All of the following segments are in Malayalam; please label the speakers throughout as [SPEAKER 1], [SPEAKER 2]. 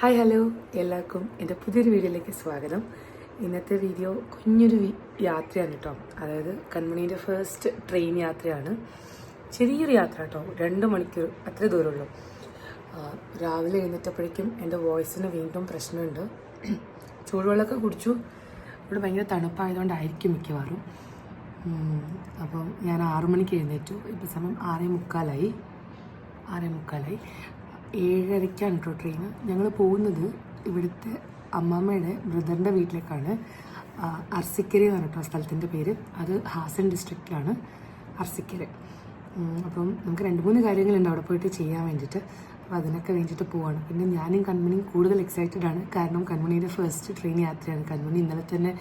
[SPEAKER 1] Hi hello. എല്ലാവർക്കും എന്റെ പുതിയൊരു വീഡിയോയിലേക്ക് സ്വാഗതം. ഇന്നത്തെ വീഡിയോ കുഞ്ഞൊരു യാത്രയാണ് കേട്ടോ. അതായത് കൺമണീന്റെ ഫസ്റ്റ് ട്രെയിൻ യാത്രയാണ്. ചെറിയൊരു യാത്ര കേട്ടോ. രണ്ട് മണിക്കൂർ അത്ര ദൂരമുള്ളൂ. രാവിലെ എഴുന്നേറ്റപ്പോഴേക്കും എന്റെ വോയിസിന് വീണ്ടും പ്രശ്നമുണ്ട്. ചൂടുവെള്ളമൊക്കെ കുടിച്ചു. ഇവിടെ ഭയങ്കര തണുപ്പായതുകൊണ്ടായിരിക്കും മിക്കവാറും. അപ്പം ഞാൻ ആറു മണിക്ക് എഴുന്നേറ്റു. ഇപ്പോൾ സമയം ആറേ മുക്കാലായി. ആറേ മുക്കാലായി. ഏഴരയ്ക്കാണ് കേട്ടോ ട്രെയിൻ. ഞങ്ങൾ പോകുന്നത് ഇവിടുത്തെ അമ്മാമ്മയുടെ ബ്രദറിന്റെ വീട്ടിലേക്കാണ്. അർസിക്കരി എന്നാണ് കേട്ടോ സ്ഥലത്തിന്റെ പേര്. അത് ഹാസൻ ഡിസ്ട്രിക്റ്റിലാണ് അർസിക്കര. അപ്പം നമുക്ക് രണ്ട് മൂന്ന് കാര്യങ്ങളുണ്ട് അവിടെ പോയിട്ട് ചെയ്യാൻ വേണ്ടിയിട്ട്. അപ്പോൾ അതിനൊക്കെ വേണ്ടിയിട്ട് പോവാണ്. പിന്നെ ഞാനും കൺമണിയും കൂടുതൽ എക്സൈറ്റഡ് ആണ്. കാരണം കൺമണിയുടെ ഫസ്റ്റ് ട്രെയിൻ യാത്രയാണ്. കൺമണി ഇന്നലെ തന്നെ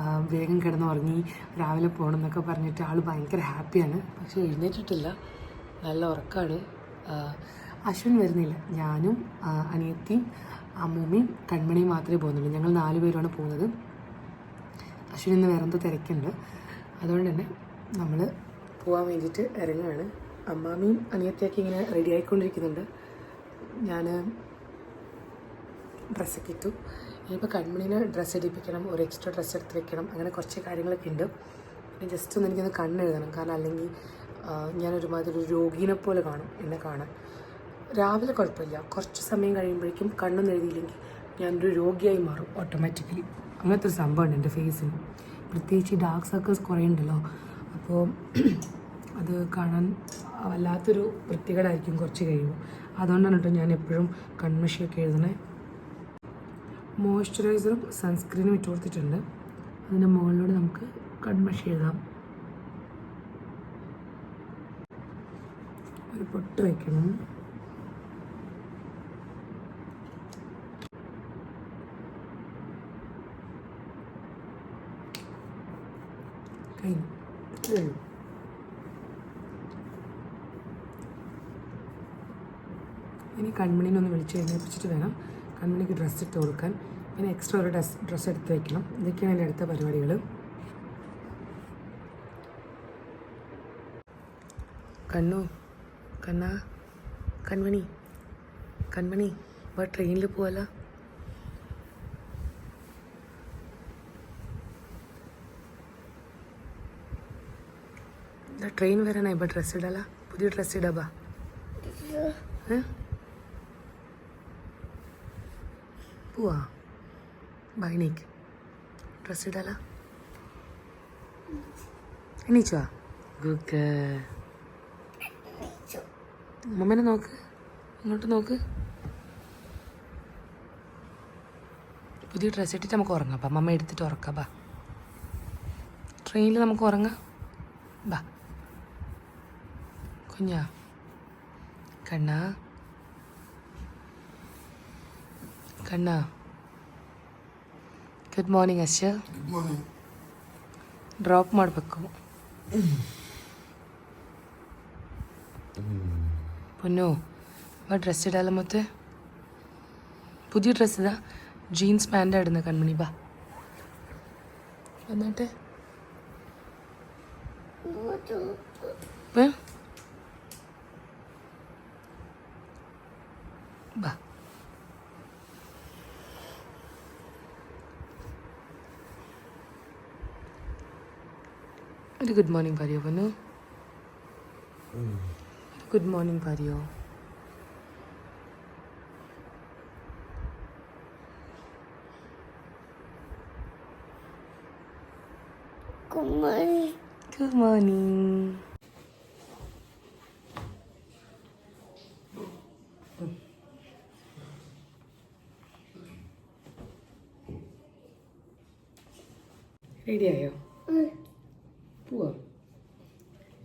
[SPEAKER 1] വേഗം വേഗം കിടന്നുറങ്ങി രാവിലെ പോകണം എന്നൊക്കെ പറഞ്ഞിട്ട് ആൾ ഭയങ്കര ഹാപ്പിയാണ് പക്ഷേ എഴുന്നേറ്റിട്ടില്ല. നല്ല ഉറക്കമാണ് അശ്വിൻ വരുന്നില്ല. ഞാനും അനിയത്തിയും അമ്മൂമ്മയും കൺമണിയും മാത്രമേ പോകുന്നുള്ളൂ. ഞങ്ങൾ നാല് പേരുമാണ് പോകുന്നത്. അശ്വിൻ ഇന്ന് വേറെ എന്തോ തിരക്കുണ്ട്. അതുകൊണ്ട് തന്നെ നമ്മൾ പോകാൻ വേണ്ടിയിട്ട് ഇറങ്ങുകയാണ് അമ്മാമ്മയും അനിയത്തിയൊക്കെ ഇങ്ങനെ റെഡി ആയിക്കൊണ്ടിരിക്കുന്നുണ്ട്. ഞാൻ ഡ്രസ്സൊക്കെ ഇട്ടു. ഇനിയിപ്പോൾ കൺമണീനെ ഡ്രസ്സ് എടുപ്പിക്കണം ഒരു എക്സ്ട്രാ ഡ്രസ്സ് എടുത്ത് വെക്കണം അങ്ങനെ കുറച്ച് കാര്യങ്ങളൊക്കെ ഉണ്ട്. പിന്നെ ജസ്റ്റ് ഒന്ന് എനിക്കൊന്ന് കണ്ണെഴുതണം. കാരണം അല്ലെങ്കിൽ ഞാനൊരുമാതിരി ഒരു രോഗീനെ പോലെ കാണും എന്നെ കാണാൻ. രാവിലെ കുഴപ്പമില്ല. കുറച്ച് സമയം കഴിയുമ്പോഴേക്കും കണ്ണൊന്നും എഴുതിയില്ലെങ്കിൽ ഞാനൊരു രോഗിയായി മാറും ഓട്ടോമാറ്റിക്കലി അങ്ങനത്തെ ഒരു സംഭവമുണ്ട് എന്റെ ഫേസിന് പ്രത്യേകിച്ച് ഡാർക്ക് സർക്കിൾസ് കുറേ ഉണ്ടല്ലോ. അപ്പോൾ അത് കാണാൻ വല്ലാത്തൊരു വൃത്തികേടായിരിക്കും കുറച്ച് കഴിയുമ്പോൾ. അതുകൊണ്ടാണ് കേട്ടോ ഞാൻ എപ്പോഴും കൺമഷിയൊക്കെ എഴുതണേ. മോയ്സ്ചറൈസറും സൺസ്ക്രീനും ഇട്ട് കൊടുത്തിട്ടുണ്ട്. അതിന്റെ മുകളിലൂടെ നമുക്ക് കൺമഷി എഴുതാം. ഒരു പൊട്ട് വയ്ക്കണം കഴിഞ്ഞു ഇത്രയേ ഉള്ളൂ ഇനി കൺമണിനെ ഒന്ന് വിളിച്ച് എഴുന്നേൽപ്പിച്ചിട്ട് വേണം കൺമണിക്ക് ഡ്രസ്സ് ഇട്ട് കൊടുക്കാൻ. പിന്നെ എക്സ്ട്രാ ഒരു ഡ്രസ് ഡ്രസ്സ് എടുത്ത് വയ്ക്കണം ഇതൊക്കെയാണ് എന്റെ അടുത്ത പരിപാടികൾ കണ്ണു കണ്ണ കൺമണി കൺമണി ഇപ്പോൾ ട്രെയിനിൽ പോവല്ല ട്രെയിൻ വരാനായി ഇപ്പൊ ഡ്രസ്സ് ഇടല. പുതിയ ഡ്രസ് ഇടാ? പോവാ. ബൈനേക്ക് ഡ്രസ് ഇടല. എണീച്ചോ? ഗുഡ്. മമ്മനെ നോക്ക്. ഇങ്ങോട്ട് നോക്ക്. പുതിയ ഡ്രസ് ഇട്ടിട്ട് നമുക്ക് ഉറങ്ങാം അപ്പം മമ്മ എടുത്തിട്ട് ഉറക്കാം ബാ. ട്രെയിനിൽ നമുക്ക് ഉറങ്ങാം. ബാ. കുഞ്ഞാ ಕಣ್ಣ ಕಣ್ಣ ಗುಡ್ ಮಾರ್ನಿಂಗ್ ಅಶ್ಯ ಡ್ರಾಪ್ ಮಾಡಬೇಕು പൊന്നു ആ ഡ്രസ്സ് ഇടാലോ മൊത്തം പുതിയ ഡ്രസ്സ് ഇതാ ജീൻസ് പാൻ്റ് ഇടുന്ന കൺമണി ബാ വന്നിട്ട് ഏ? ബാ ഒരു ഗുഡ് മോർണിംഗ് പറയോ പനു ഗുഡ് മോർണിംഗ് പറയോ ഗുഡ് മോർണിംഗ് റെഡിയായോ? പോവാ.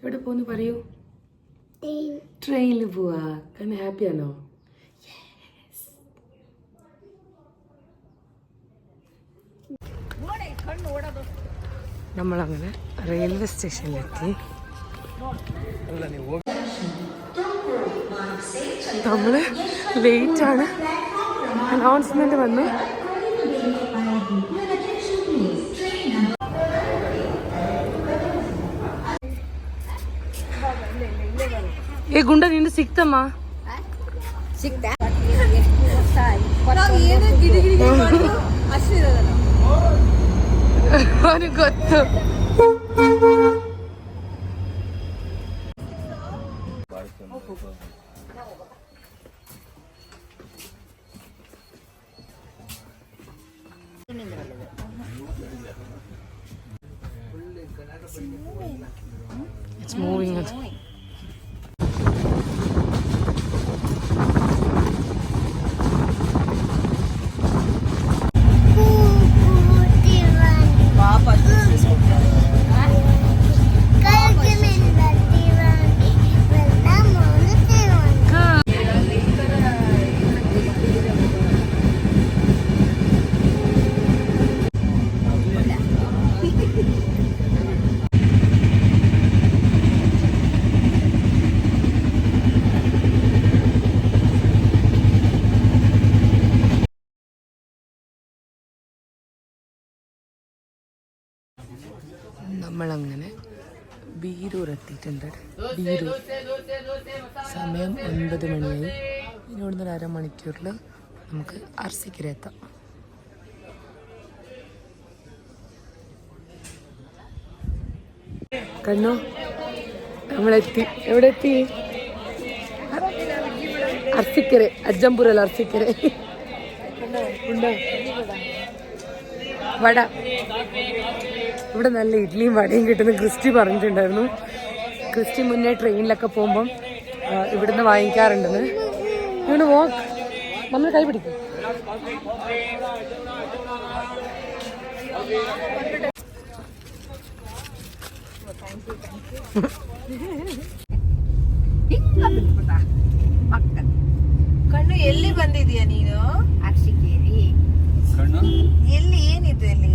[SPEAKER 1] എവിടെ പോന്ന് പറയൂ? ട്രെയിനിൽ പോവാ. കാരണം ഹാപ്പിയാണോ? നമ്മളങ്ങനെ റെയിൽവേ സ്റ്റേഷനിലെത്തി. നമ്മൾ ലേറ്റ് ആണ്. അനൗൺസ്മെന്റ് വന്നു. ಈ ಗುಂಡ ನಿನ್ನ ಸಿಕ್ತಮ್ಮ
[SPEAKER 2] ಸಿಕ್ತಾ
[SPEAKER 1] ಅವನಿಗೆ ಗೊತ್ತು It's moving. It's moving. നമ്മളങ്ങനെ ബീരൂർ എത്തിയിട്ടുണ്ട് ബീരൂർ സമയം ഒൻപത് മണിയായി ഇനി ഇവിടുന്ന് ഒരു അരമണിക്കൂറിൽ നമുക്ക് അർസിക്കര എത്താം. കണ്ണു നമ്മളെത്തി. എവിടെ എത്തി അർസിക്കര അജ്ജംപുരല്ല അർസിക്കര. ഉണ്ടോ? വട. ഇവിടെ നല്ല ഇഡ്ഡലിയും വടയും കിട്ടുന്ന ക്രിസ്റ്റി പറഞ്ഞിട്ടുണ്ടായിരുന്നു ക്രിസ്റ്റി മുന്നേ ട്രെയിനിലൊക്കെ പോകുമ്പം ആ, ഇവിടുന്ന് വാങ്ങിക്കാറുണ്ടെന്ന് ഇവിടെ വോക്ക് നമ്മൾ കൈ പിടിക്കും
[SPEAKER 2] ಕಣ್ಣು ಎಲ್ಲಿ ಬಂದಿದ್ಯಾ ನೀನು
[SPEAKER 3] ಅರ್ಸಿಕೇರಿ
[SPEAKER 2] ಎಲ್ಲಿ ಏನಿದೆ ಅಲ್ಲಿ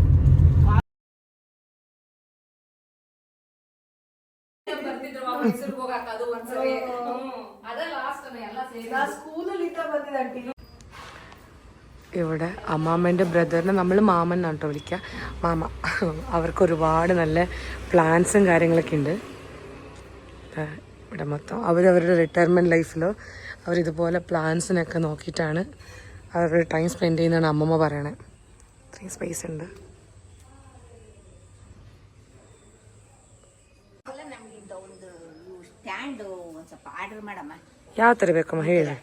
[SPEAKER 1] ഇവിടെ അമ്മാമ്മേൻ്റെ ബ്രദറിനെ നമ്മൾ മാമൻ എന്നാണ് കേട്ടോ വിളിക്കുക മാമ അവർക്ക് ഒരുപാട് നല്ല പ്ലാൻസും കാര്യങ്ങളൊക്കെ ഉണ്ട് ദാ ഇവിടെ മൊത്തം അവരവരുടെ റിട്ടയർമെൻറ്റ് ലൈഫിൽ അവരിതുപോലെ പ്ലാൻസിനൊക്കെ നോക്കിയിട്ടാണ് അവരുടെ ടൈം സ്പെൻഡ് ചെയ്യുന്നതാണ് അമ്മമ്മ പറയണേ ഇത്രയും സ്പേസ് ഉണ്ട്
[SPEAKER 3] ಅಲ್ಲ ನಮ್ಗಿಂತ ಒಂದು ಸ್ಟ್ಯಾಂಡ್ ಒಂದ್ ಸ್ವಲ್ಪ ಆರ್ಡರ್ ಮಾಡಮ್ಮ
[SPEAKER 1] ಯಾವ ಥರ ಬೇಕಮ್ಮ ಹೇಳಿ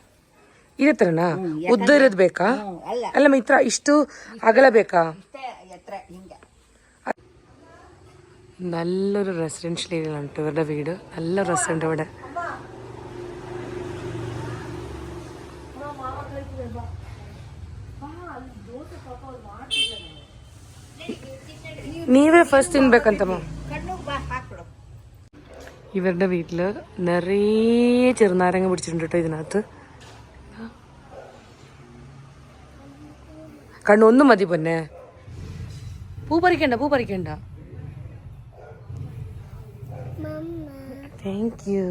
[SPEAKER 1] ಇದೇ ಥರನಾ ಉದ್ದ ಇರೋದು ಬೇಕಾ
[SPEAKER 3] ಹ್ಮ್, ಅಲ್ಲ
[SPEAKER 1] ಅಲ್ಲಮ್ಮ ಈ ಥರ ಇಷ್ಟು ಅಗಲ ಬೇಕಾ
[SPEAKER 3] ಇಷ್ಟೇ ಎತ್ತರ ಹಿಂಗ
[SPEAKER 1] നല്ലൊരു റെസിഡൻഷ്യൽ ഏരിയയിലാണ് കേട്ടോ ഇവരുടെ വീട് നല്ല രസമുണ്ട് ഇവിടെ ನೀವೇ ಫಸ್ಟ್ ತಿನ್ಬೇಕಂತಮ್ಮ
[SPEAKER 3] ಕಣ್ಣು ಬಾ ಹಾಕ್ಬಿಡು
[SPEAKER 1] ഇവരുടെ വീട്ടിൽ നിറയെ ചെറുനാരങ്ങ പിടിച്ചിട്ടുണ്ട് കേട്ടോ ഇതിനകത്ത് കണ്ണു ഒന്നും മതി പൊന്നെ. പൂ പറിക്കണ്ട പൂ പറിക്കണ്ട. താങ്ക് യു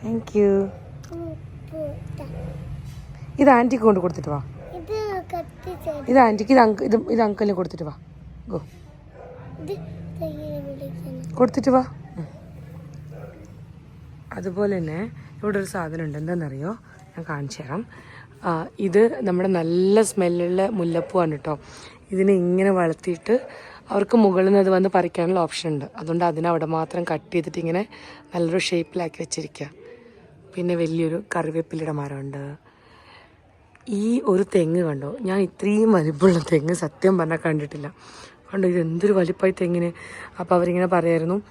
[SPEAKER 1] താങ്ക് യു ഇത് ആന്റിക്ക് കൊണ്ട് കൊടുത്തിട്ട് വാ. ഇത് ആന്റിക്ക് ഇത് അങ്ക് ഇത് ഇത് അങ്കിളിന് കൊടുത്തിട്ട് വാ. ഗോ കൊടുത്തിട്ട് വാ. അതുപോലെ തന്നെ ഇവിടെ ഒരു സാധനം ഉണ്ട് എന്താണെന്നറിയോ ഞാൻ കാണിച്ചു തരാം ആ, ഇത് നമ്മുടെ നല്ല സ്മെല്ലുള്ള മുല്ലപ്പൂവാണ് കേട്ടോ. ഇതിനെ ഇങ്ങനെ വളർത്തിയിട്ട് അവർക്ക് മുകളിൽ നിന്ന് അത് വന്ന് പറിക്കാനുള്ള ഓപ്ഷൻ ഉണ്ട്. അതുകൊണ്ട് അതിനെ അവിടെ മാത്രം കട്ട് ചെയ്തിട്ട് ഇങ്ങനെ നല്ലൊരു ഷേപ്പിലാക്കി വെച്ചിരിക്കുക പിന്നെ വലിയൊരു കറിവേപ്പിലയുടെ മരമുണ്ട്. ഈ ഒരു തെങ്ങ് കണ്ടോ? ഞാൻ ഇത്രയും വലിപ്പമുള്ള തെങ്ങ് സത്യം പറഞ്ഞാൽ കണ്ടിട്ടില്ല. കണ്ടോ ഇത് എന്തൊരു വലിപ്പമായി തെങ്ങിന്. അപ്പോൾ അവരിങ്ങനെ പറയായിരുന്നു.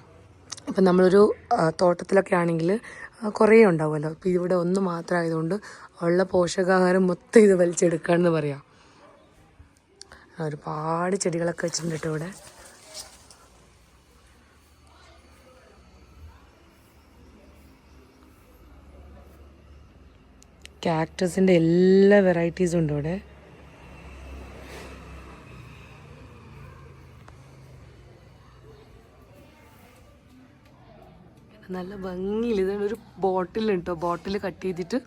[SPEAKER 1] അപ്പം നമ്മളൊരു തോട്ടത്തിലൊക്കെ ആണെങ്കിൽ കുറേ ഉണ്ടാവുമല്ലോ. അപ്പോൾ ഇവിടെ ഒന്ന് മാത്രം ആയതുകൊണ്ട് ഉള്ള പോഷകാഹാരം മൊത്തം ഇത് വലിച്ചെടുക്കുകയെന്ന് പറയാം. ഒരുപാട് ചെടികളൊക്കെ വെച്ചിട്ടുണ്ട് കേട്ടോ ഇവിടെ ക്യാക്ടസിന്റെ എല്ലാ വെറൈറ്റീസും ഉണ്ട് ഇവിടെ. നല്ല ഭംഗിയിൽ ഇതാണ് ഒരു ബോട്ടിൽ കേട്ടോ ബോട്ടിൽ കട്ട് ചെയ്തിട്ട്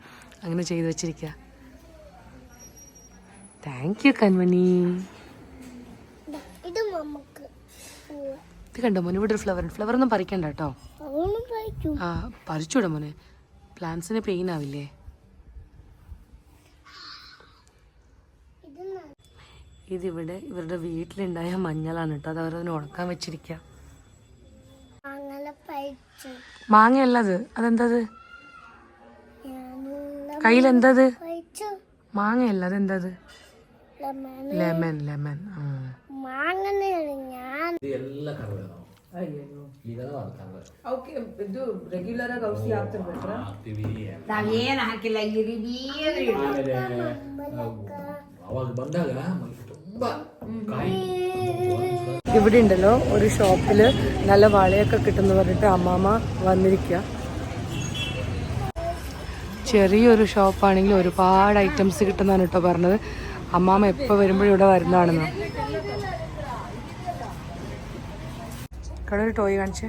[SPEAKER 1] അങ്ങനെ ചെയ്ത് വെച്ചിരിക്കുക താങ്ക് യു കൺമണി. ഇത് കണ്ടോ മോനെ? ഇവിടെ ഒരു ഫ്ലവർ ഫ്ലവർ ഒന്നും പറിക്കണ്ട കേട്ടോ ആ പറിച്ചൂടാ മോനെ? പ്ലാന്റ്സിന് പെയിൻ ആവില്ലേ? ഇതിവിടെ ഇവരുടെ വീട്ടിലുണ്ടായ മഞ്ഞളാണ് കേട്ടോ അത് അവരതിന് ഉണക്കാൻ വെച്ചിരിക്കുക
[SPEAKER 4] കഴിച്ചു
[SPEAKER 1] മാങ്ങയല്ല അത് അതെന്തത്
[SPEAKER 4] ഞാനുള്ള
[SPEAKER 1] കയ്യിലെന്തത്
[SPEAKER 4] കഴിച്ചു
[SPEAKER 1] മാങ്ങയല്ല അതെന്തത്
[SPEAKER 4] ലെമൺ
[SPEAKER 1] ലെമൺ ലെമൺ
[SPEAKER 4] മാങ്ങനെയാണ് ഞാൻ
[SPEAKER 2] ಇದು ರೆಗ್ಯುಲರ್ ಆಗಿ ಔಷಧಿ ಹಾಕ್ತಾರೆ ಬಿಟ್ರ
[SPEAKER 3] ನಾವೇನು ಹಾಕಿಲ್ಲ ಇರಿಬೀರು
[SPEAKER 5] ಅವಾಗ ಬಂದಾಗ ತುಂಬಾ ಕಾಯಿ
[SPEAKER 1] ഇവിടെ ഉണ്ടല്ലോ ഒരു ഷോപ്പിൽ നല്ല വളയൊക്കെ കിട്ടുമെന്ന് പറഞ്ഞിട്ട് അമ്മാമ വന്നിരിക്കുക ചെറിയൊരു ഷോപ്പാണെങ്കിൽ ഒരുപാട് ഐറ്റംസ് കിട്ടുന്നതാണ് കേട്ടോ പറഞ്ഞത്. അമ്മാമ എപ്പോൾ വരുമ്പോഴും ഇവിടെ വരുന്നതാണെന്ന്. കട ഒരു ടോയ് കാണിച്ചേ.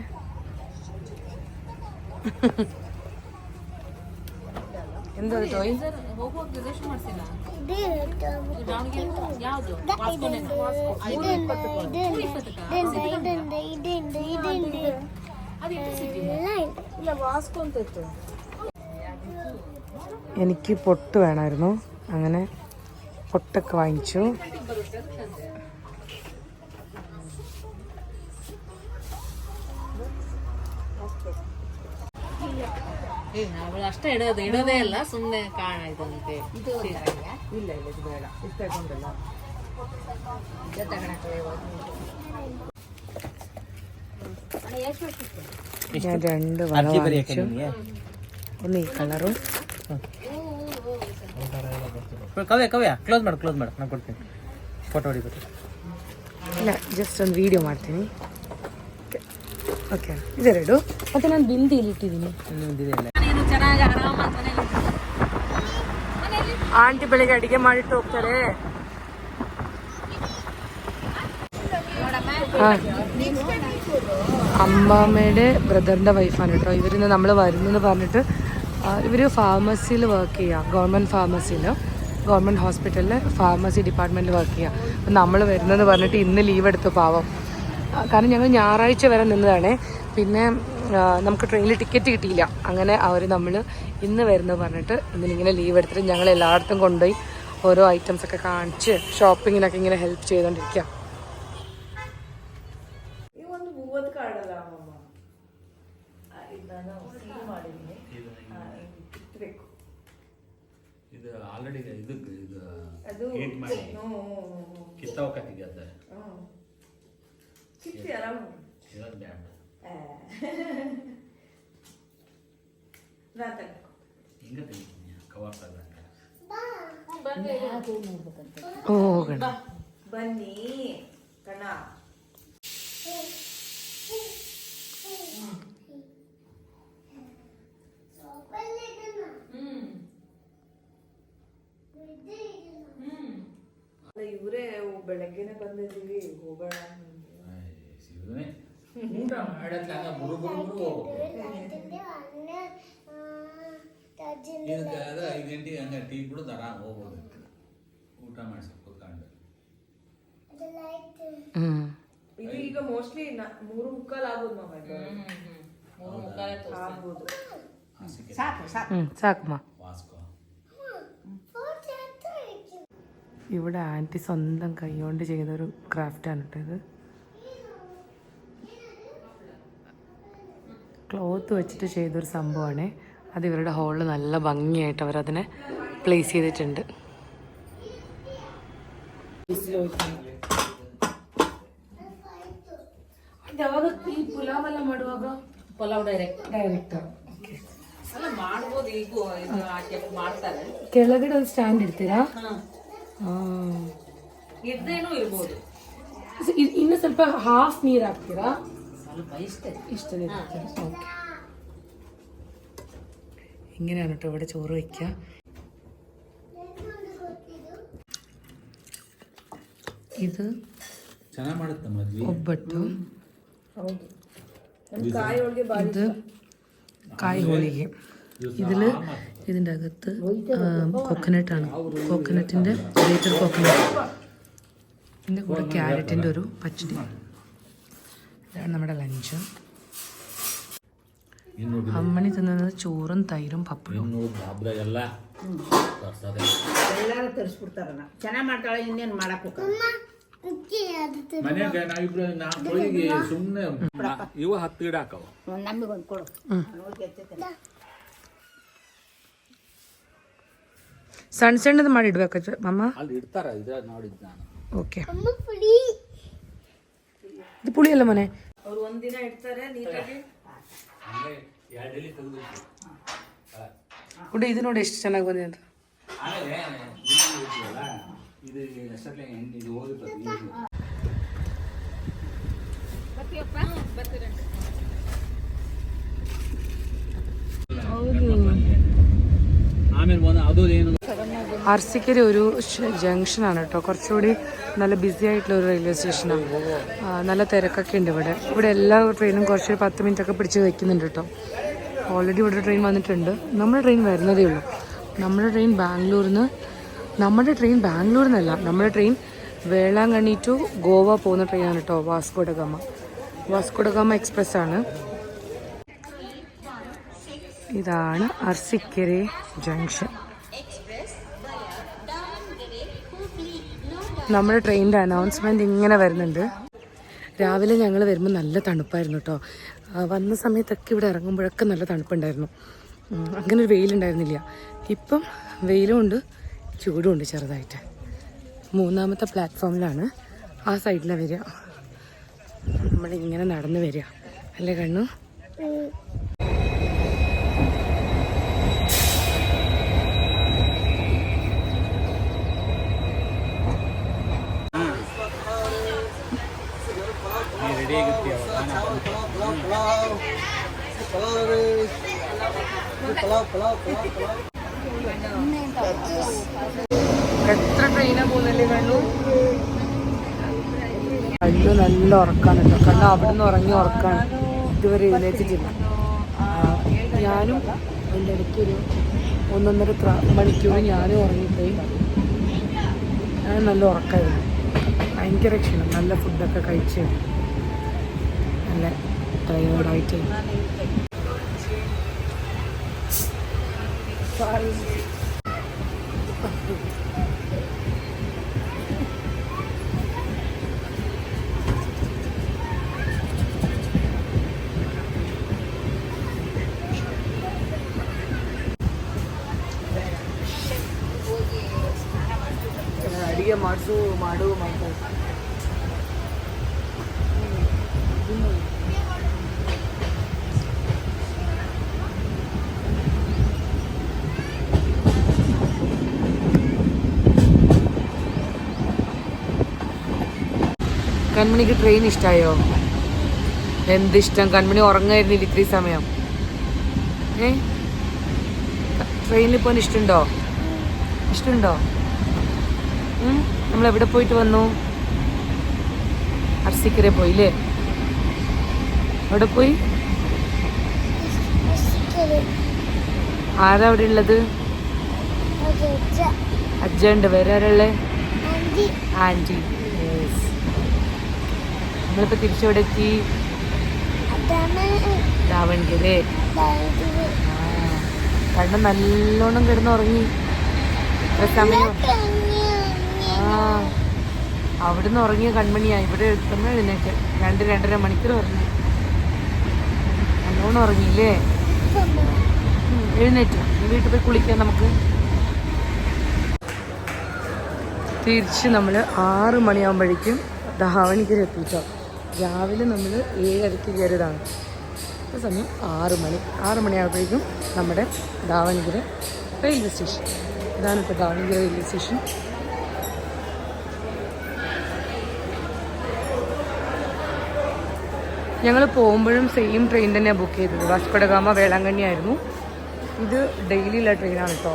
[SPEAKER 1] എന്തോ ടോയ്? എനിക്ക് പൊട്ട് വേണമായിരുന്നു. അങ്ങനെ പൊട്ടൊക്കെ വാങ്ങിച്ചു.
[SPEAKER 2] ಅವಳು ಅಷ್ಟೇ ಇಡೋದು ಇಡೋದೇ ಅಲ್ಲ ಸುಮ್ಮನೆ ಕಾಣ ಇದಂತೆ
[SPEAKER 1] ഇല്ല ഇല്ല ഇത് വേണ്ട ഇഷ്ടമായിട്ടുണ്ടല്ലോ ഞാൻ രണ്ട് വള വാങ്ങിച്ചു ഒന്ന് ഈ കളറും
[SPEAKER 6] ಕವ್ಯ ಕವ್ಯ ಕ್ಲೋಸ್ ಮಾಡು ಕ್ಲೋಸ್ ಮಾಡು ನಾನು ಕೊಡ್ತೀನಿ ಫೋಟೋ ಹೊಡಿಬೇಕು
[SPEAKER 1] ಇಲ್ಲ ಜಸ್ಟ್ ಒಂದು ವಿಡಿಯೋ ಮಾಡ್ತೀನಿ ಓಕೆ ಇದೆರಡು ಮತ್ತೆ ನಾನು ಬಿಂದಿ ಇಲ್ಲಿ ಇಟ್ಟಿದ್ದೀನಿ
[SPEAKER 2] ನೀನು ಚೆನ್ನಾಗಿ ಆರಾಮಾಗಿ ಮನೇಲಿ
[SPEAKER 1] ಆಂಟಿ ಬೆಳಿಗ್ಗೆ ಅಡಿಗೆ ಮಾಡಿಟ್ಟು ಹೋಗ್ತಾರೆ ആ. അമ്മാമ്മയുടെ ബ്രദറിൻ്റെ വൈഫാണ് കേട്ടോ ഇവരിന്ന് നമ്മൾ വരുന്നെന്ന് പറഞ്ഞിട്ട് ഇവർ ഫാർമസിയിൽ വർക്ക് ചെയ്യുക ഗവൺമെൻറ് ഫാർമസിയിൽ ഗവൺമെൻറ് ഹോസ്പിറ്റലിൽ ഫാർമസി ഡിപ്പാർട്ട്മെൻറ്റിൽ വർക്ക് ചെയ്യുക അപ്പം നമ്മൾ വരുന്നെന്ന് പറഞ്ഞിട്ട് ഇന്ന് ലീവ് എടുത്തു പാവം ആ, കാരണം ഞങ്ങൾ ഞായറാഴ്ച വരെ നിന്നതാണേ പിന്നെ ആ, നമുക്ക് ട്രെയിനിൽ ടിക്കറ്റ് കിട്ടിയില്ല അങ്ങനെ അവർ നമ്മൾ ഇന്ന് വരുന്നു പറഞ്ഞിട്ട് ഇന്നിങ്ങനെ ലീവ് എടുത്തിട്ട് ഞങ്ങൾ എല്ലായിടത്തും കൊണ്ടുപോയി ഓരോ ഐറ്റംസ് ഒക്കെ കാണിച്ച് ഷോപ്പിങ്ങിനൊക്കെ ഇങ്ങനെ ഹെൽപ്പ് ചെയ്തുകൊണ്ടിരിക്കുക
[SPEAKER 2] ಈ ಒಂದು ಮೂವತ್ತು ಕಾಡಲ್ಲ ಅಮ್ಮಮ್ಮ ಇದು ನಾನು ಸೀಲ್ ಮಾಡಿದ್ದೀನಿ ಕಿತ್ತಬೇಕು
[SPEAKER 5] ಇದು ಆಲ್ರೆಡಿ ಇದಕ್ಕೆ ಇದು
[SPEAKER 2] ಅದು
[SPEAKER 5] heat ಮಾಡಿ
[SPEAKER 2] ಹ್ಞೂ ಹ್ಞೂ ಹ್ಞೂ ಹ್ಞೂ
[SPEAKER 5] ಕಿತ್ತವಕತ್ತಿಗೆ ಅದು
[SPEAKER 2] ಹ್ಞೂ ಚಿಕ್ಕಿ ಆರಾಮ
[SPEAKER 5] ಇರೋದು ಬ್ಯಾಡ
[SPEAKER 2] ನಾ ತಗೋ
[SPEAKER 5] ಹಿಂಗೆ ತೆಗಿತೀನಿ ಕವರ್ ತಗೊಂಡ
[SPEAKER 1] ಹ್ಮ್ ಹೋಗೋಣ.
[SPEAKER 2] ಬನ್ನಿ. ಕಣ. ಇವರೇ ಬೆಳಗ್ಗೆನೆ ಬಂದಿದ್ದೀವಿ. ಹೋಗೋಣ
[SPEAKER 5] ಶಿವನೇ ಊಟ ಮಾಡತ್ಲಾಗ ಬುರು ಬುರು ಬುರು ಹೋಗ್ಬೇಕು ಇದಕ್ಕೆ ಅದು ಐದು ಗಂಟೆಗೆ ಹಂಗೆ ಟೀ ಕುಡಿದು ಆರಾಮ್ ಹೋಗ್ಬೋದು ಊಟ ಮಾಡಿಸಿ ಕೂತ್ಕೊಂಡು
[SPEAKER 1] ಹ್ಞೂ
[SPEAKER 2] ಇದು ಈಗ ಮೋಸ್ಟ್ಲಿ ಮೂರು ಮುಕ್ಕಾಲ್ ಆಗ್ಬೋದು ಮಾಮ ಇದು. ಆಗ್ಬೋದು
[SPEAKER 5] ಹಾಸಿಗೆ
[SPEAKER 3] ಸಾಕು ಸಾಕು
[SPEAKER 1] ಹ್ಞೂ ಸಾಕಮ್ಮ
[SPEAKER 5] ವಾಸ್ಕೋ
[SPEAKER 1] ഇവിടെ ആൻറ്റി സ്വന്തം കൈകൊണ്ട് ചെയ്തൊരു ക്രാഫ്റ്റാണ് കേട്ടോ ഇത് ക്ലോത്ത് വെച്ചിട്ട് ചെയ്തൊരു സംഭവമാണ് അത് ഇവരുടെ ഹോളിൽ നല്ല ഭംഗിയായിട്ട് അവരതിനെ പ്ലേസ് ചെയ്തിട്ടുണ്ട് ಯಾವಾಗ ಈ ಪುಲಾವ್ ಎಲ್ಲ ಮಾಡುವಾಗ
[SPEAKER 2] ಪಲಾವ್ ಡೈರೆಕ್ಟ್
[SPEAKER 1] ಡೈರೆಕ್ಟ್
[SPEAKER 2] ಅಲ್ಲ ಮಾಡ್ಬೋದು ಈಗ ಇದು ಹಾಕಿ ಮಾಡ್ತಾರೆ
[SPEAKER 1] ಕೆಳಗಡೆ ಒಂದು ಸ್ಟ್ಯಾಂಡ್ ಇಡ್ತೀರಾ ಆ.
[SPEAKER 2] ಇದ್ದೇನೂ ಇರ್ಬೋದು
[SPEAKER 1] ಸೊ ಇ- ಇನ್ನು ಸ್ವಲ್ಪ ಹಾಫ್ ನೀರು ಹಾಕ್ತೀರಾ
[SPEAKER 2] ಸ್ವಲ್ಪ ಇಷ್ಟೇ
[SPEAKER 1] ഇഷ്ടം ഓക്കെ ഇങ്ങനെയാണ് കേട്ടോ ഇവിടെ ചോറ് വയ്ക്കുക ഇത്
[SPEAKER 5] ಚೆನ್ನಾಗಿ ಮಾಡುತ್ತೆ ಮದ್ವೆ
[SPEAKER 1] ಒಬ್ಬಟ್ಟು
[SPEAKER 2] ಕಾಯಿ ಹೋಳಿಗೆ
[SPEAKER 1] ഇത് കായ് ഹോളിക ഇതിൽ ഇതിൻ്റെ അകത്ത് കോക്കനട്ടാണ് കോക്കനട്ടിൻ്റെ ഗ്രേറ്റഡ് കോക്കനട്ട് ഇതിൻ്റെ കൂടെ ക്യാരറ്റിൻ്റെ ഒരു പച്ചടി ഇതാണ് നമ്മുടെ ലഞ്ച്
[SPEAKER 5] ಇನ್ನೊಂದು
[SPEAKER 1] അമ്മണി തിന്നുന്നത് ചോറും തൈരും പപ്പടവും
[SPEAKER 5] ಇನ್ನೊಂದು ಹಬ್ಬದಾಗ ಎಲ್ಲ ತರ್ಸದೆ
[SPEAKER 3] ಎಲ್ಲಾರು ತರಿಸ್ಬಿಡ್ತಾರಲ್ಲ ಚೆನ್ನಾಗಿ ಮಾಡ್ತಾಳೆ ಇನ್ನೇನು ಮಾಡಕ್ ಹೋಗಲ್ಲ
[SPEAKER 5] ಮನ್ಯಾಗ ನಾವಿಬ್ರು ನಾಲ್ಕು ಹೋಳಿಗೆ ಸುಮ್ಮನೆ ಇವ ಹತ್ತು ಗಿಡ ಹಾಕವ
[SPEAKER 3] ನಮಗೊಂದು ಕೊಡು
[SPEAKER 1] ಸಣ್ಣ ಸಣ್ಣದು ಮಾಡಿ ಇಡ್ಬೇಕಾ ಮಮ್ಮ
[SPEAKER 5] ಅಲ್ಲಿ ಇಡ್ತಾರ ಇದ್ರ ನೋಡಿದ್ ನಾನು
[SPEAKER 1] ಓಕೆ ಇದು ಪುಳಿ ಅಲ್ಲ ಮನೆ.
[SPEAKER 5] ಅವ್ರು ಒಂದಿನ ಇಡ್ತಾರೆ
[SPEAKER 1] ನೀಟಾಗಿ. ಇದು ನೋಡಿ ಎಷ್ಟು ಚೆನ್ನಾಗಿ ಬಂದಿದೆ ಅಂತ.
[SPEAKER 5] ಆಮೇಲೆ
[SPEAKER 1] അർസിക്കര ഒരു ജംഗ്ഷനാണ് കേട്ടോ. കുറച്ചുകൂടി നല്ല ബിസി ആയിട്ടുള്ള ഒരു റെയിൽവേ സ്റ്റേഷനാണ് നല്ല തിരക്കൊക്കെ ഉണ്ട് ഇവിടെ. ഇവിടെ എല്ലാ ട്രെയിനും കുറച്ച് പത്ത് മിനിറ്റ് ഒക്കെ പിടിച്ച് വെക്കുന്നുണ്ട് കേട്ടോ. ഓൾറെഡി ഇവിടെ ട്രെയിൻ വന്നിട്ടുണ്ട്. നമ്മുടെ ട്രെയിൻ വരുന്നതേ ഉള്ളൂ. നമ്മുടെ ട്രെയിൻ ബാംഗ്ലൂരിൽ നിന്ന് നമ്മുടെ ട്രെയിൻ ബാംഗ്ലൂരിൽ നിന്നല്ല നമ്മുടെ ട്രെയിൻ വേളാങ്കണ്ണി ടു ഗോവ പോകുന്ന ട്രെയിനാണ് കേട്ടോ വാസ്കോഡഗാമ വാസ്കോഡഗാമ എക്സ്പ്രസ് ആണ്. ഇതാണ് അർസിക്കരെ ജംഗ്ഷൻ. നമ്മുടെ ട്രെയിനിന്റെ അനൗൺസ്മെന്റ് ഇങ്ങനെ വരുന്നുണ്ട്. രാവിലെ ഞങ്ങൾ വരുമ്പോൾ നല്ല തണുപ്പായിരുന്നു കേട്ടോ വന്ന സമയത്തൊക്കെ ഇവിടെ ഇറങ്ങുമ്പോഴൊക്കെ നല്ല തണുപ്പുണ്ടായിരുന്നു. അങ്ങനെ ഒരു വെയിലുണ്ടായിരുന്നില്ല. ഇപ്പം വെയിലുമുണ്ട് ചൂടും ഉണ്ട് ചെറുതായിട്ട്. മൂന്നാമത്തെ പ്ലാറ്റ്ഫോമിലാണ് ആ സൈഡിലാണ് വരിക. നമ്മളിങ്ങനെ നടന്ന് വരിക. അല്ലേ കണ്ണു? എത്ര ട്രെയിനാ പോകുന്നല്ലേ കണ്ണു നല്ല ഉറക്കാണ് കണ്ട അവിടെ നിന്ന് ഉറങ്ങി ഉറക്കാണ്. ഇതുവരെ എഴുന്നേറ്റിട്ടില്ല. ഞാനും എന്റെ ഇടയ്ക്കൊരു ഒന്നൊന്നര മണിക്കൂർ ഞാനും ഉറങ്ങിപ്പോയി. ഞാൻ നല്ല ഉറക്കായിരുന്നു. ഭയങ്കര ക്ഷീണം. നല്ല ഫുഡൊക്കെ കഴിച്ച്. ടയേർഡായിട്ട് ಅಡಿಗೆ ಮಾಡಿಸು ಮಾಡು ಮಾಡ್ತಾರೆ കൺമണിക്ക് ട്രെയിൻ ഇഷ്ടമായോ എന്തിഷ്ടം? കൺമണി ഉറങ്ങായിരുന്നില്ല ഇത്രയും സമയം. ഏ? ട്രെയിനിൽ പോകാൻ ഇഷ്ടമുണ്ടോ ഇഷ്ടമുണ്ടോ നമ്മൾ എവിടെ പോയിട്ട് വന്നു? അർസിക്കര പോയില്ലേ എവിടെ പോയി? ആരാ അവിടെ ഉള്ളത്? അജ്ജ ഉണ്ട് വേറെ ആരാ ഉള്ളേ? ആന്റി. നമ്മളിപ്പോൾ തിരിച്ചവിടെ എത്തി ദാവൺഗിരെ കണ്ണ് നല്ലോണം കിടന്ന് ഉറങ്ങി എത്ര സമയം ആ അവിടുന്ന് ഉറങ്ങിയ കൺമണിയാ. ഇവിടെ എത്തുമ്പോൾ എഴുന്നേറ്റ് രണ്ട് രണ്ടര മണിക്കൂർ ഉറങ്ങി. നല്ലോണം ഉറങ്ങിയില്ലേ? എഴുന്നേറ്റു. വീട്ടിൽ പോയി കുളിക്കാം നമുക്ക്. തിരിച്ച് നമ്മൾ ആറ് മണിയാകുമ്പോഴേക്കും ധാവണിക്കര എത്തിട്ടോ. രാവിലെ നമ്മൾ ഏഴരയ്ക്ക് കയറിയതാണ്. ഇപ്പം സമയം ആറ് മണി. ആറ് മണിയാകുമ്പോഴേക്കും നമ്മുടെ ദാവണഗിര റെയിൽവേ സ്റ്റേഷൻ. ഇതാണ് ഇപ്പോൾ ദാവണഗിര റെയിൽവേ സ്റ്റേഷൻ. ഞങ്ങൾ പോകുമ്പോഴും സെയിം ട്രെയിൻ തന്നെയാണ് ബുക്ക് ചെയ്തത്. വാസ്കോഡഗാമ വേളാങ്കണ്ണി ആയിരുന്നു. ഇത് ഡെയിലിയുള്ള ട്രെയിനാണ് കേട്ടോ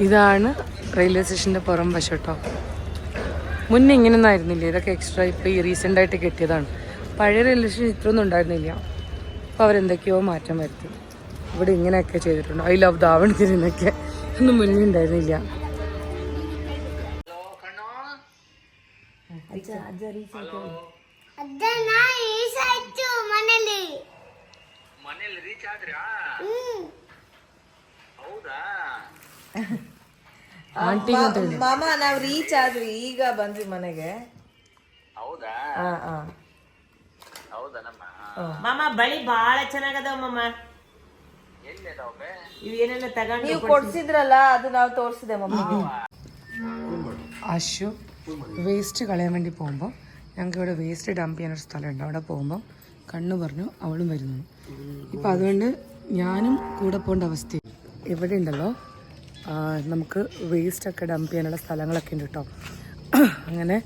[SPEAKER 1] ഇതാണ് റെയിൽവേ സ്റ്റേഷൻ്റെ പുറം വശം കേട്ടോ മുന്നേ ഇങ്ങനെയൊന്നും ആയിരുന്നില്ല ഇതൊക്കെ എക്സ്ട്രാ ഇപ്പോൾ ഈ റീസെൻ്റ് ആയിട്ട് കെട്ടിയതാണ് പഴയ റെയിൽവേ സ്റ്റേഷൻ ഇത്രയൊന്നും ഉണ്ടായിരുന്നില്ല അപ്പോൾ അവരെന്തൊക്കെയോ മാറ്റം വരുത്തി ഇവിടെ ഇങ്ങനെയൊക്കെ ചെയ്തിട്ടുണ്ട് ഐ ലവ് ദാവണഗിരി എന്നൊക്കെ ഒന്നും മുന്നേ ഉണ്ടായിരുന്നില്ല
[SPEAKER 4] ಅದನ್ನ ಈಸಾಯ್ತು ಮನೇಲಿ ಹ್ಮ್
[SPEAKER 1] ಆಂಟಿ ಅಂತ ಹೇಳಿ
[SPEAKER 7] ಮಾಮ ನಾವ್ ರೀಚ್ ಆದ್ವಿ ಈಗ ಬಂದ್ವಿ ಮನೆಗೆ
[SPEAKER 5] ಹೌದಾ
[SPEAKER 7] ಹಾ ಹಾ
[SPEAKER 5] ಹೌದನಮ್ಮ
[SPEAKER 7] ಮಾಮ ಬಳಿ ಬಾಳ ಚೆನ್ನಾಗದಾವ ಮಾಮ
[SPEAKER 5] ಎಲ್ಲಿದಾವೆ
[SPEAKER 7] ಇವ್ ಏನೇನ ತಗೊಂಡು ನೀವು ಕೊಡ್ಸಿದ್ರಲ್ಲ ಅದು ನಾವು ತೋರ್ಸಿದೆ ಮಾಮ
[SPEAKER 1] അശു വേസ്റ്റ് കളയാൻ വേണ്ടി പോകുമ്പോൾ ഞങ്ങൾക്ക് ഇവിടെ വേസ്റ്റ് ഡംപ് ചെയ്യാനൊരു സ്ഥലമുണ്ട് അവിടെ പോകുമ്പോൾ കണ്ണു പറഞ്ഞു അവളും വരുന്നു ഇപ്പം അതുകൊണ്ട് ഞാനും കൂടെ പോകേണ്ട അവസ്ഥ ഇവിടെ ഉണ്ടല്ലോ ആ, നമുക്ക് വേസ്റ്റൊക്കെ ഡംപ് ചെയ്യാനുള്ള സ്ഥലങ്ങളൊക്കെ ഉണ്ട് കേട്ടോ അങ്ങനെ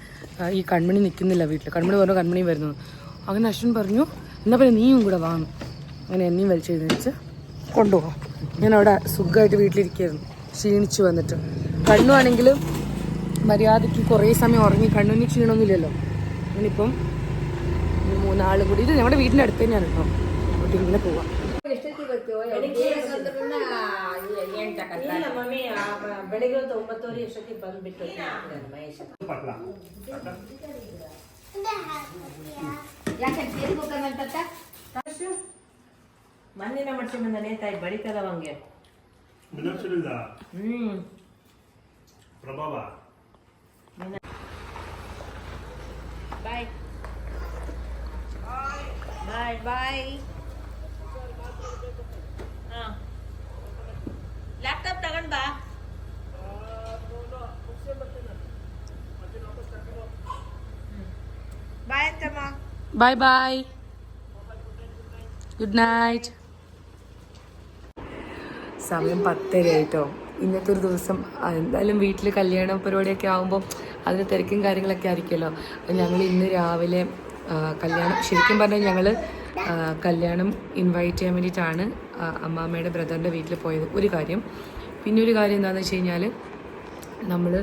[SPEAKER 1] ഈ കൺമണി നിൽക്കുന്നില്ല വീട്ടിൽ കൺമണി പറഞ്ഞു കൺമണി വരുന്നു. അങ്ങനെ അശ്വിൻ പറഞ്ഞു എന്നാൽ പിന്നെ നീയും കൂടെ വാങ്ങും അങ്ങനെ എന്നെയും വലിച്ചു എഴുന്നേച്ച് കൊണ്ടുപോകാം ഞാൻ അവിടെ സുഖമായിട്ട് വീട്ടിലിരിക്കുകയായിരുന്നു. ക്ഷീണിച്ചു വന്നിട്ട്. കണ്ണുവാണെങ്കിൽ മര്യാദയ്ക്ക് കുറേ സമയം ഉറങ്ങി കണ്ണുവിന് ക്ഷീണമൊന്നുമില്ലല്ലോ. അങ്ങനിപ്പം മൂന്നാളും കൂടി. ഇത് ഞങ്ങളുടെ വീടിന്റെ അടുത്ത് തന്നെയാണ് കേട്ടോ അങ്ങോട്ട് ഇങ്ങനെ പോവാം.
[SPEAKER 7] ಇಲ್ಲ ಮಮ್ಮಿ ಬೆಳಿಗ್ಗೆ ಒಂದು ಒಂಬತ್ತುವರೆ ಎಷ್ಟೊತ್ತಿಗೆ ಬಂದ್ಬಿಟ್ಟು ಮಹೇಶ್. ಮಣ್ಣಿನ ಮಟ್ಟ ಬಂದ ನೇತಾಯಿ ಬಡಿತದ
[SPEAKER 8] ಅವಂಗೆ.
[SPEAKER 7] ಹ್ಮ್.
[SPEAKER 8] ಪ್ರಭಾವ?
[SPEAKER 7] ಬಾಯ್ ಬಾಯ್ ಲ್ಯಾಪ್ಟಾಪ್ ತಗೊಂಡ್ ಬಾ ಬಾಯ್ ಅಂತಮ್ಮ
[SPEAKER 1] ബൈ ബൈ ഗുഡ് നൈറ്റ് സമയം പത്തര ആയിട്ടോ ഇന്നത്തെ ഒരു ദിവസം ആ, എന്തായാലും വീട്ടിൽ കല്യാണ പരിപാടിയൊക്കെ ആകുമ്പോൾ അതിന് തിരക്കും കാര്യങ്ങളൊക്കെ ആയിരിക്കുമല്ലോ അപ്പം ഞങ്ങൾ ഇന്ന് രാവിലെ ആ, കല്യാണം ശരിക്കും പറഞ്ഞാൽ ഞങ്ങൾ കല്യാണം ഇൻവൈറ്റ് ചെയ്യാൻ വേണ്ടിയിട്ടാണ് ആ, അമ്മാമ്മയുടെ ബ്രദറിന്റെ വീട്ടിൽ പോയത് ഒരു കാര്യം. പിന്നെ ഒരു കാര്യം എന്താണെന്ന് വെച്ച് കഴിഞ്ഞാൽ നമ്മൾ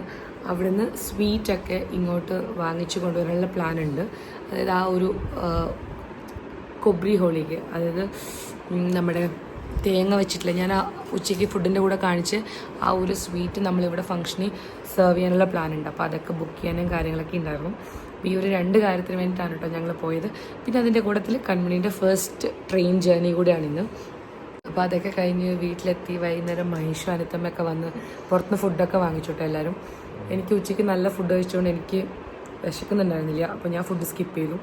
[SPEAKER 1] അവിടുന്ന് സ്വീറ്റൊക്കെ ഇങ്ങോട്ട് വാങ്ങിച്ചു കൊണ്ടുവരാനുള്ള പ്ലാൻ ഉണ്ട്. അതായത് ആ ഒരു കൊബ്രി ഹോളിക്ക് അതായത് നമ്മുടെ തേങ്ങ വെച്ചിട്ടില്ല. ഞാൻ ആ ഉച്ചയ്ക്ക് ഫുഡിന്റെ കൂടെ കാണിച്ച് ആ ഒരു സ്വീറ്റ് നമ്മളിവിടെ ഫംഗ്ഷനിൽ സെർവ് ചെയ്യാനുള്ള പ്ലാൻ ഉണ്ട്. അപ്പോൾ അതൊക്കെ ബുക്ക് ചെയ്യാനും കാര്യങ്ങളൊക്കെ ഉണ്ടായിരുന്നു. ഈ ഒരു രണ്ട് കാര്യത്തിന് വേണ്ടിയിട്ടാണ് കേട്ടോ ഞങ്ങൾ പോയത്. പിന്നെ അതിന്റെ കൂട്ടത്തിൽ കൺമണീന്റെ ഫസ്റ്റ് ട്രെയിൻ ജേർണി കൂടിയാണ് ഇന്ന്. അപ്പോൾ അതൊക്കെ കഴിഞ്ഞ് വീട്ടിലെത്തി വൈകുന്നേരം മഹേഷും അനിത്തമ്മയൊക്കെ വന്ന് പുറത്തുനിന്ന് ഫുഡൊക്കെ വാങ്ങിച്ചോട്ടെ എല്ലാവരും. എനിക്ക് ഉച്ചയ്ക്ക് നല്ല ഫുഡ് കഴിച്ചുകൊണ്ട് എനിക്ക് വിശക്കുന്നുണ്ടായിരുന്നില്ല. അപ്പോൾ ഞാൻ ഫുഡ് സ്കിപ്പ് ചെയ്തു.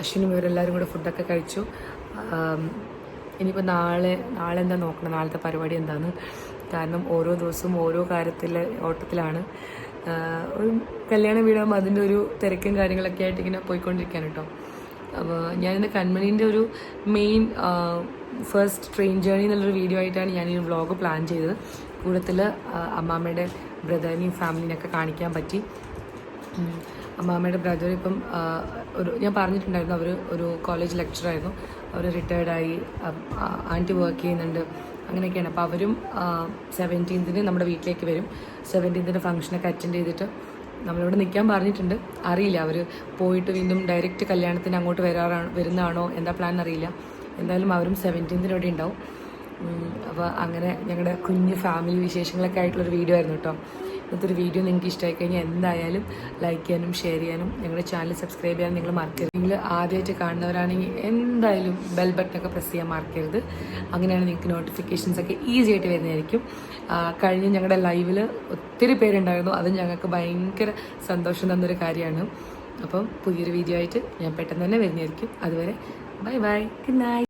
[SPEAKER 1] അശ്വിനും ഇവരെല്ലാവരും കൂടെ ഫുഡൊക്കെ കഴിച്ചു. ഇനിയിപ്പോൾ നാളെ നാളെ എന്താ നോക്കണം? നാളത്തെ പരിപാടി എന്താണ് കാരണം ഓരോ ദിവസവും ഓരോ കാര്യത്തിൽ ഓട്ടത്തിലാണ്. ഒരു കല്യാണ വീടാകുമ്പോൾ അതിന്റെ ഒരു തിരക്കും കാര്യങ്ങളൊക്കെ ആയിട്ട് ഇങ്ങനെ പോയിക്കൊണ്ടിരിക്കുകയാണ് കേട്ടോ. അപ്പോൾ ഞാനിന്ന് കൺമണീന്റെ ഒരു മെയിൻ ഫസ്റ്റ് ട്രെയിൻ ജേർണി എന്നുള്ളൊരു വീഡിയോ ആയിട്ടാണ് ഞാൻ ഈ വ്ളോഗ് പ്ലാൻ ചെയ്തത് കൂടത്തിൽ അമ്മാമ്മയുടെ ബ്രദറിനെയും ഫാമിലിനെയൊക്കെ കാണിക്കാൻ പറ്റി. അമ്മാമ്മയുടെ ബ്രദർ ഇപ്പം ഒരു ഞാൻ പറഞ്ഞിട്ടുണ്ടായിരുന്നു അവർ ഒരു കോളേജ് ലെക്ചറായിരുന്നു അവർ റിട്ടയർഡായി ആന്റി വർക്ക് ചെയ്യുന്നുണ്ട്. അങ്ങനെയൊക്കെയാണ്. അപ്പോൾ അവരും സെവന്റീൻത്തിന് നമ്മുടെ വീട്ടിലേക്ക് വരും. സെവന്റീൻത്തിന്റെ ഫംഗ്ഷനൊക്കെ അറ്റൻഡ് ചെയ്തിട്ട് നമ്മളിവിടെ നിൽക്കാൻ പറഞ്ഞിട്ടുണ്ട്. അറിയില്ല അവർ പോയിട്ട് വീണ്ടും ഡയറക്റ്റ് കല്യാണത്തിന് അങ്ങോട്ട് വരാറാണ് വരുന്നതാണോ എന്താ പ്ലാൻ അറിയില്ല എന്തായാലും അവരും സെവന്റീൻത്തിന് ഇവിടെ ഉണ്ടാവും. അപ്പോൾ അങ്ങനെ ഞങ്ങളുടെ കുഞ്ഞ് ഫാമിലി വിശേഷങ്ങളൊക്കെ ആയിട്ടുള്ളൊരു വീഡിയോ ആയിരുന്നു കേട്ടോ ഇന്നത്തെ ഒരു വീഡിയോ നിങ്ങൾക്ക് ഇഷ്ടമായി കഴിഞ്ഞാൽ എന്തായാലും ലൈക്ക് ചെയ്യാനും ഷെയർ ചെയ്യാനും ഞങ്ങളുടെ ചാനൽ സബ്സ്ക്രൈബ് ചെയ്യാനും നിങ്ങൾ മറക്കരുത്. നിങ്ങൾ ആദ്യമായിട്ട് കാണുന്നവരാണെങ്കിൽ എന്തായാലും ബെൽ ബട്ടനൊക്കെ പ്രസ് ചെയ്യാൻ മറക്കരുത്. അങ്ങനെയാണ് നിങ്ങൾക്ക് നോട്ടിഫിക്കേഷൻസ് ഒക്കെ ഈസി ആയിട്ട് വരുന്നതായിരിക്കും. കഴിഞ്ഞ ഞങ്ങളുടെ ലൈവിൽ ഒത്തിരി പേരുണ്ടായിരുന്നു. അത് ഞങ്ങൾക്ക് ഭയങ്കര സന്തോഷം തന്നൊരു കാര്യമാണ്. അപ്പം പുതിയൊരു വീഡിയോ ആയിട്ട് ഞാൻ പെട്ടെന്ന് തന്നെ വരുന്നതായിരിക്കും. അതുവരെ ബൈ ബൈ ഗുഡ് നൈറ്റ്